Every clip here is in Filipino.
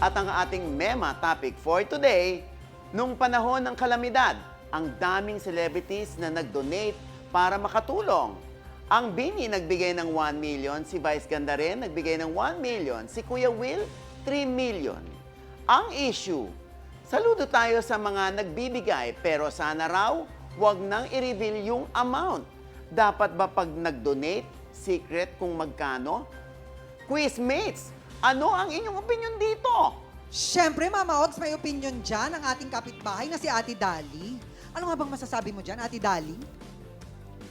At ang ating mema topic for today, nung panahon ng kalamidad, ang daming celebrities na nag-donate para makatulong. Ang Bini nagbigay ng 1 million, si Vice Ganda rin nagbigay ng 1 million, si Kuya Will 3 million. Ang issue, saludo tayo sa mga nagbibigay pero sana raw huwag nang i-reveal yung amount. Dapat ba pag nag-donate, secret kung magkano? Quizmates, ano ang inyong opinion dito? Siyempre, Mama Ogs, may opinion dyan ang ating kapitbahay na si Ate Dali. Ano nga bang masasabi mo dyan, Ate Dali?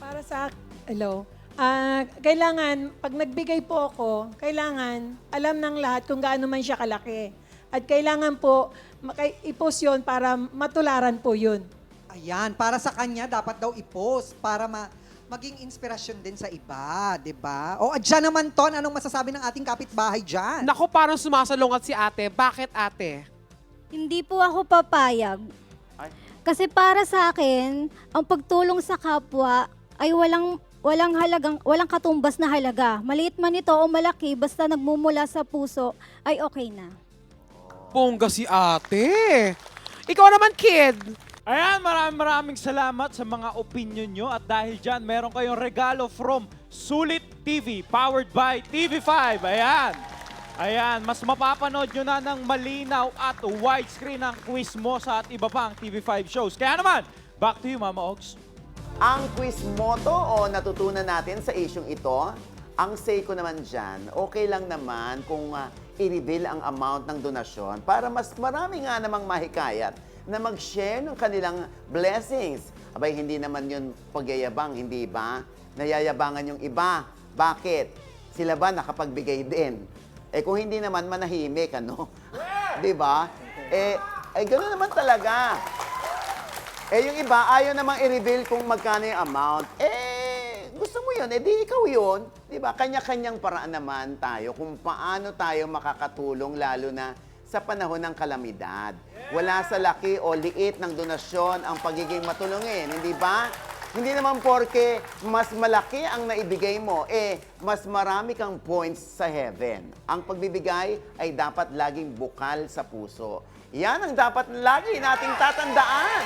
Para sa, hello, Ah, kailangan, pag nagbigay po ako, kailangan alam ng lahat kung gaano man siya kalaki. At kailangan po, maka- i-post yun para matularan po yun. Ayan, para sa kanya, dapat daw i-post para ma maging inspirasyon din sa iba, di ba? O, dyan naman, Ton, anong masasabi ng ating kapitbahay dyan? Nako, parang sumasalungat si ate. Bakit ate? Hindi po ako papayag. Ay. Kasi para sa akin, ang pagtulong sa kapwa ay walang walang halagang walang katumbas na halaga. Maliit man ito o malaki, basta nagmumula sa puso ay okay na. Bongga si ate. Ikaw naman, kid. Ayan, maraming maraming salamat sa mga opinion nyo at dahil dyan, meron kayong regalo from Sulit TV, powered by TV5. Ayan. Ayan, mas mapapanood nyo na ng malinaw at widescreen ang quiz mo sa at iba pang TV5 shows. Kaya naman, back to you, Mama Ogs. Ang quiz motto o natutunan natin sa isyong ito, ang say ko naman dyan, okay lang naman kung ah, i-reveal ang amount ng donasyon para mas marami nga namang mahikayat na mag-share ng kanilang blessings. Abay, hindi naman yun pagyayabang, hindi ba? Nayayabangan yung iba. Bakit? Sila ba nakapagbigay din? Eh kung hindi naman, manahimik, ano? Di ba? Eh, eh gano'n naman talaga. Eh, yung iba, ayaw namang i-reveal kung magkano yung amount. Eh, gusto mo yun, eh di ikaw yun. Di ba? Kanya-kanyang paraan naman tayo kung paano tayo makakatulong lalo na sa panahon ng kalamidad. Wala sa laki o liit ng donasyon ang pagiging matulungin, hindi ba? Hindi naman porke mas malaki ang naibigay mo, eh, mas marami kang points sa heaven. Ang pagbibigay ay dapat laging bukal sa puso. Yan ang dapat lagi nating tatandaan.